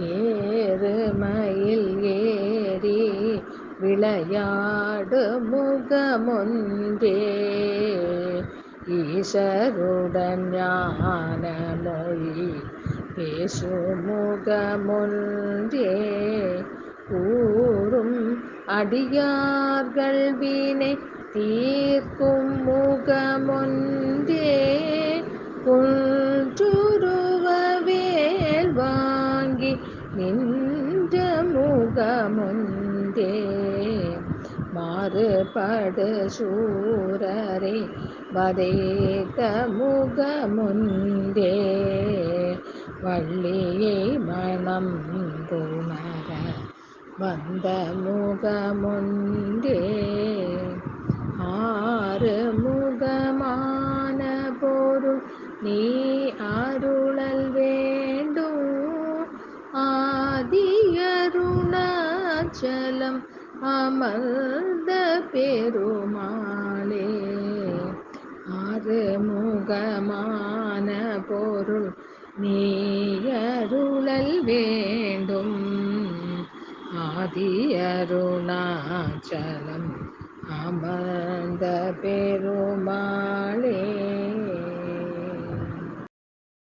ஏறுமயில் ஏறி விளையாடு முகமொன்றே. ஈசருடன் ஞான மொழி பேசும் முகமொன்றே. கூறும் அடியார்கள் வினை தீர்க்கும் முகமொன்றே. நின்ற முகமுந்தே. மாறுபடு சூரரை வதைத்த முகமுந்தே. வள்ளியை மனம் புணர வந்த முகமுந்தே. ஆதியருணாச்சலம் அமர்ந்த பெருமாளே. ஆறு முகமான பொருள் நீயருளல் வேண்டும். ஆதியருணாச்சலம் அமர்ந்த பெருமாளே.